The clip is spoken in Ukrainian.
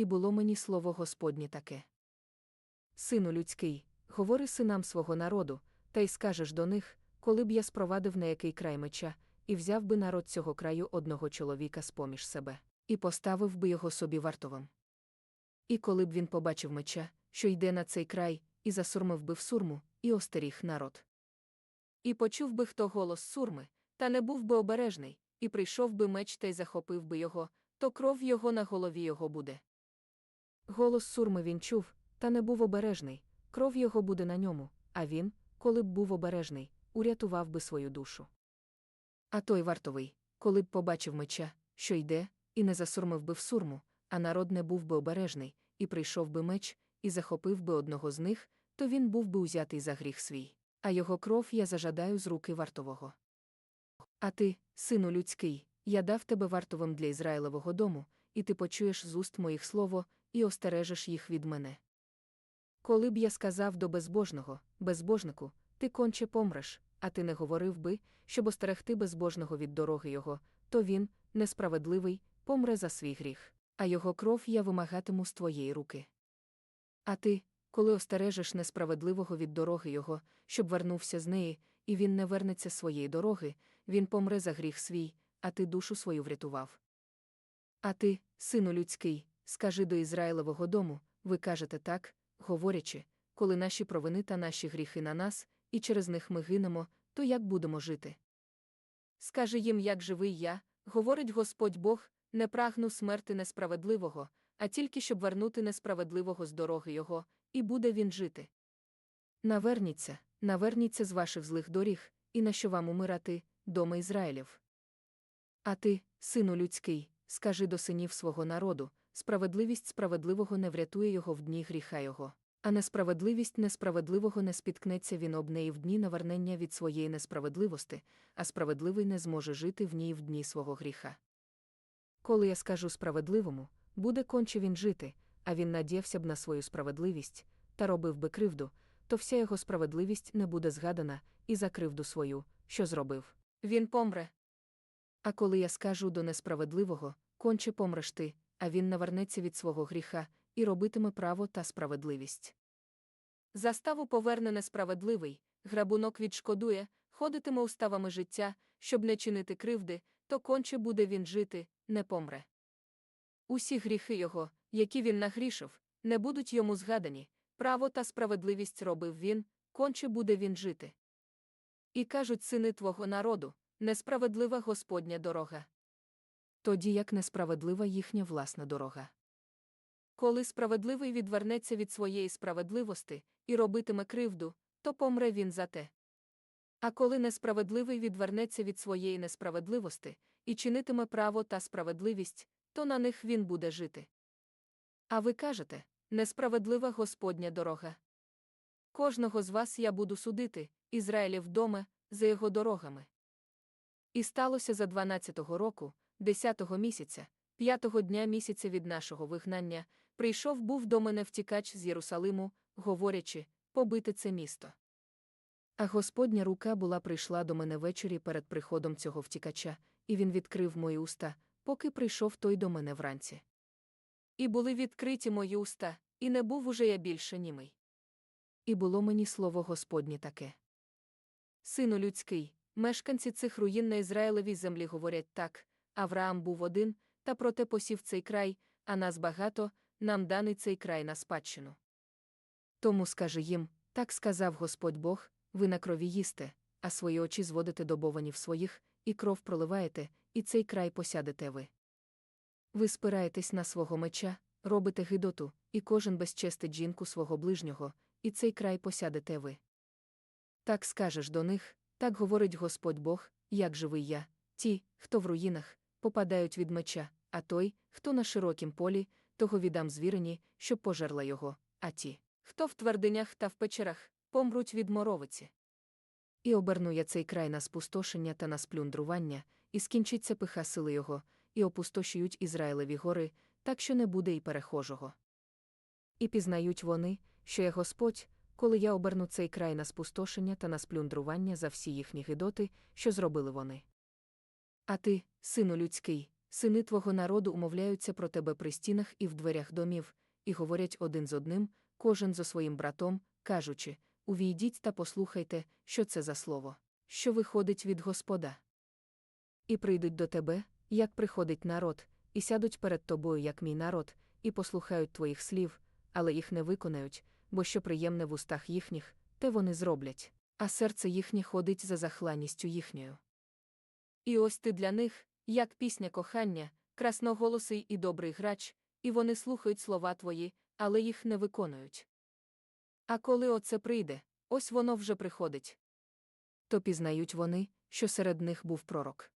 і було мені слово Господнє таке. Сину людський, говори синам свого народу, та й скажеш до них, коли б я спровадив на який край меча, і взяв би народ цього краю одного чоловіка з поміж себе, і поставив би його собі вартовим. І коли б він побачив меча, що йде на цей край, і засурмив би в сурму, і остеріг народ. І почув би хто голос сурми, та не був би обережний, і прийшов би меч та й захопив би його, то кров його на голові його буде. Голос сурми він чув, та не був обережний, кров його буде на ньому, а він, коли б був обережний, урятував би свою душу. А той вартовий, коли б побачив меча, що йде, і не засурмив би в сурму, а народ не був би обережний, і прийшов би меч, і захопив би одного з них, то він був би узятий за гріх свій, а його кров я зажадаю з руки вартового. А ти, сину людський, я дав тебе вартовим для Ізраїлевого дому, і ти почуєш з уст моїх слово, і остережеш їх від мене. Коли б я сказав до безбожного, безбожнику, ти конче помреш, а ти не говорив би, щоб остерегти безбожного від дороги його, то він, несправедливий, помре за свій гріх, а його кров я вимагатиму з твоєї руки. А ти, коли остережеш несправедливого від дороги його, щоб вернувся з неї, і він не вернеться своєї дороги, він помре за гріх свій, а ти душу свою врятував. А ти, сину людський, скажи до Ізраїлевого дому, ви кажете так, говорячи, коли наші провини та наші гріхи на нас, і через них ми гинемо, то як будемо жити? Скажи їм, як живий я, говорить Господь Бог, не прагну смерти несправедливого, а тільки щоб вернути несправедливого з дороги його, і буде він жити. Наверніться, наверніться з ваших злих доріг, і на що вам умирати, дома Ізраїлів. А ти, сину людський, скажи до синів свого народу, справедливість справедливого не врятує його в дні гріха його, а несправедливість несправедливого не спіткнеться він об неї в дні навернення від своєї несправедливості, а справедливий не зможе жити в ній в дні свого гріха. Коли я скажу справедливому, буде конче він жити, а він надівся б на свою справедливість та робив би кривду, то вся його справедливість не буде згадана, і за кривду свою, що зробив. Він помре. А коли я скажу до несправедливого, конче помреш ти, а він навернеться від свого гріха і робитиме право та справедливість. Заставу поверне несправедливий, грабунок відшкодує, ходитиме уставами життя, щоб не чинити кривди, то конче буде він жити, не помре. Усі гріхи його, які він нагрішив, не будуть йому згадані, право та справедливість робив він, конче буде він жити. І кажуть сини твого народу несправедлива Господня дорога. Тоді як несправедлива їхня власна дорога. Коли справедливий відвернеться від своєї справедливості і робитиме кривду, то помре він за те. А коли несправедливий відвернеться від своєї несправедливості і чинитиме право та справедливість, то на них він буде жити. А ви кажете несправедлива Господня дорога. Кожного з вас я буду судити, Ізраїлів доме, за його дорогами. І сталося за 12-го року, 10-го місяця, п'ятого дня місяця від нашого вигнання, прийшов був до мене втікач з Єрусалиму, говорячи, побити це місто. А Господня рука була прийшла до мене ввечері перед приходом цього втікача, і він відкрив мої уста, поки прийшов той до мене вранці. І були відкриті мої уста, і не був уже я більше німий. І було мені слово Господнє таке. Сину людський, мешканці цих руїн на Ізраїлевій землі говорять так Авраам був один, та проте посів цей край, а нас багато, нам даний цей край на спадщину. Тому скажи їм так сказав Господь Бог, ви на крові їсте, а свої очі зводите до бованів своїх, і кров проливаєте, і цей край посядете ви. Ви спираєтесь на свого меча, робите гидоту, і кожен безчестить жінку свого ближнього, і цей край посядете ви. Так скажеш до них, так говорить Господь Бог, як живий я, ті, хто в руїнах, попадають від меча, а той, хто на широкім полі, того віддам звірині, щоб пожерла його, а ті, хто в твердинях та в печерах, помруть від моровиці. І оберну я цей край на спустошення та на сплюндрування, і скінчиться пиха сили його, і опустошують Ізраїлеві гори, так що не буде й перехожого. І пізнають вони, що я Господь, коли я оберну цей край на спустошення та на сплюндрування за всі їхні гидоти, що зробили вони. А ти, сину людський, Сини твого народу умовляються про тебе при стінах і в дверях домів, і говорять один з одним, кожен зо своїм братом, кажучи: Увійдіть та послухайте, що це за слово, що виходить від Господа. І прийдуть до тебе, як приходить народ, і сядуть перед тобою, як мій народ, і послухають твоїх слів, але їх не виконають, бо що приємне в устах їхніх, те вони зроблять, а серце їхнє ходить за захланністю їхньою. І ось ти для них, як пісня кохання, красноголосий і добрий грач, і вони слухають слова твої, але їх не виконують. А коли оце прийде, ось воно вже приходить. То пізнають вони, що серед них був пророк.